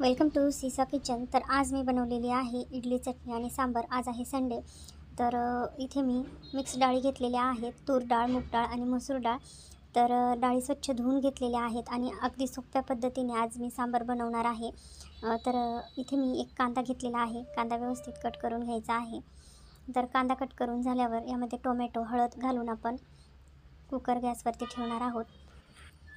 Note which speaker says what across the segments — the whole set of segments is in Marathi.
Speaker 1: वेलकम टू सीसा किचन तर आज मी बनवलेली आहे इडली चटणी आणि सांबार. आज आहे संडे तर इथे मी मिक्स डाळी घेतलेल्या आहेत. तूर डाळ मूग डाळ आणि मसूर डाळ. तर डाळी स्वच्छ धुवून घेतलेल्या आहेत आणि अगदी सोप्या पद्धतीने आज मी सांबार बनवणार आहे. तर इथे मी एक कांदा घेतलेला आहे. कांदा व्यवस्थित कट करून घ्यायचा आहे. तर कांदा कट करून झाल्यावर यामध्ये टोमॅटो हळद घालून आपण कुकर गॅसवरती ठेवणार आहोत.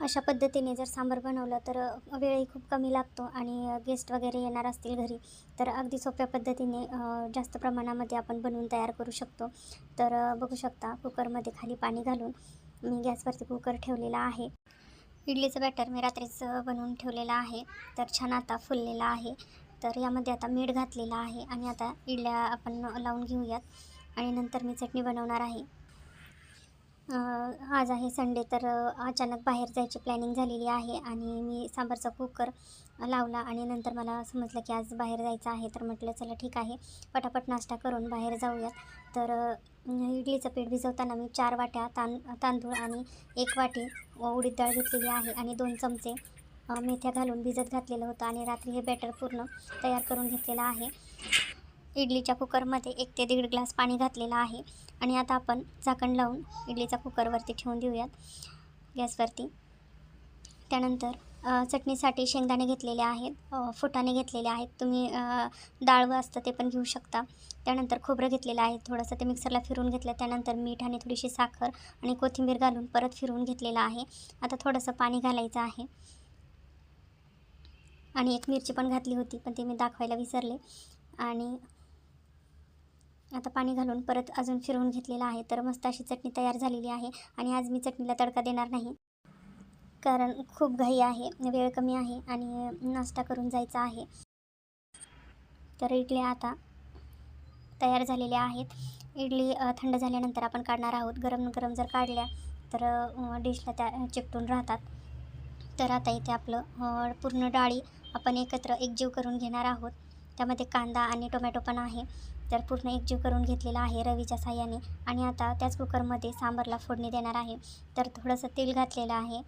Speaker 1: अशा पद्धतीने जर सांबार बनवलं तर वेळही खूप कमी लागतो आणि गेस्ट वगैरे येणार असतील घरी तर अगदी सोप्या पद्धतीने जास्त प्रमाणामध्ये आपण बनवून तयार करू शकतो. तर बघू शकता कुकरमध्ये खाली पाणी घालून मी गॅसवरती कुकर ठेवलेला आहे. इडलीचं बॅटर मी रात्रीच बनवून ठेवलेलं आहे. तर छान आता फुललेला आहे. तर यामध्ये आता मीठ घातलेलं आहे आणि आता इडल्या आपण लावून घेऊयात आणि नंतर मी चटणी बनवणार आहे. आज आहे संडे तर अचानक बाहेर जायची प्लॅनिंग झालेली आहे आणि मी सांबारचा कुकर लावला आणि नंतर मला समजलं की आज बाहेर जायचं आहे तर म्हटलं चला ठीक आहे पटापट नाश्ता करून बाहेर जाऊयात. तर इडलीचं पीठ भिजवताना मी चार वाट्या तां तांदूळ आणि एक वाटी उडीद डाळ घेतलेली आहे आणि दोन चमचे मेथ्या घालून भिजत घातलेलं होतं आणि रात्री हे बॅटर पूर्ण तयार करून घेतलेलं आहे. इडलीच्या कुकरमध्ये एक ते दीड ग्लास पाणी घातलेलं आहे. आणि आता आपण झाकण लावून इडलीचा कुकरवरती ठेवून देऊयात गॅसवरती. त्यानंतर चटणीसाठी शेंगदाणे घेतलेले आहेत फुटाणे घेतलेले आहेत. तुम्ही डाळवं असतं ते पण घेऊ शकता. त्यानंतर खोबरं घेतलेलं आहे थोडंसं ते मिक्सरला फिरवून घेतलं. त्यानंतर मीठ आणि थोडीशी साखर आणि कोथिंबीर घालून परत फिरवून घेतलेलं आहे. आता थोडंसं पाणी घालायचं आहे. आणि एक मिरची पण घातली होती पण ती मी दाखवायला विसरले. आणि आता पाणी घालून परत अजून फिरवून घेतलेलं आहे. तर मस्त अशी चटणी तयार झालेली आहे आणि आज मी चटणीला तडका देणार नाही. कारण खूप घाई आहे वेळ कमी आहे आणि नाश्ता करून जायचा आहे. तर इडली आता तयार झालेल्या आहेत. इडली थंड झाल्यानंतर आपण काढणार आहोत. गरम गरम जर काढल्या तर डिशला त्या चिकटून राहतात. तर आता इथे आपलं पूर्ण डाळी आपण एकत्र एकजीव करून घेणार आहोत. त्यामध्ये कांदा आणि टोमॅटो पण आहे. तर पूर्ण एकजीव करून घेतलेला आहे रवीच्या साह्याने. आणि आता त्याच कुकरमध्ये सांबारला फोडणी देणार आहे. तर थोडंसं तेल घातलेलं आहे.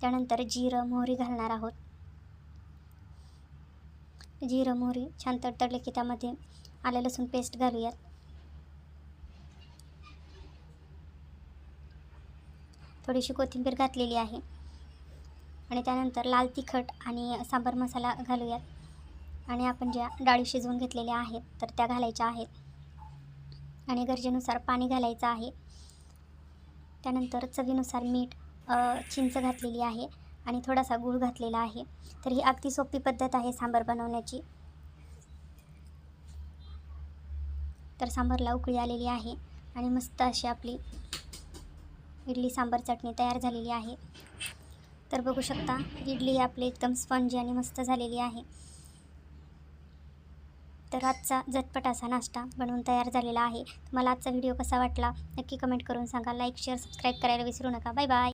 Speaker 1: त्यानंतर जिरं मोहरी घालणार आहोत. जिरं मोहरी छान तडतडले की त्यामध्ये आलं लसूण पेस्ट घालूयात. थोडीशी कोथिंबीर घातलेली आहे. आणि त्यानंतर लाल तिखट आणि सांबार मसाला घालूयात. आणि आपण ज्या डाळी शिजवून घेतलेल्या आहेत तर त्या घालायच्या आहेत. आणि गरजेनुसार पाणी घालायचं आहे. त्यानंतर चवीनुसार मीठ चिंच घातलेली आहे आणि थोडासा गूळ घातलेला आहे. तर ही अगदी सोपी पद्धत आहे सांबार बनवण्याची. तर सांबारला उकळी आलेली आहे आणि मस्त अशी आपली इडली सांबार चटणी तयार झालेली आहे. तर बघू शकता इडली आपली एकदम स्पंजी आणि मस्त झालेली आहे. तर आजचा झटपट असा नाश्ता बनवून तयार झालेला आहे. तुम्हाला आजचा व्हिडिओ कसा वाटला नक्की कमेंट करून सांगा. लाईक शेअर सबस्क्राईब करायला विसरू नका. Bye bye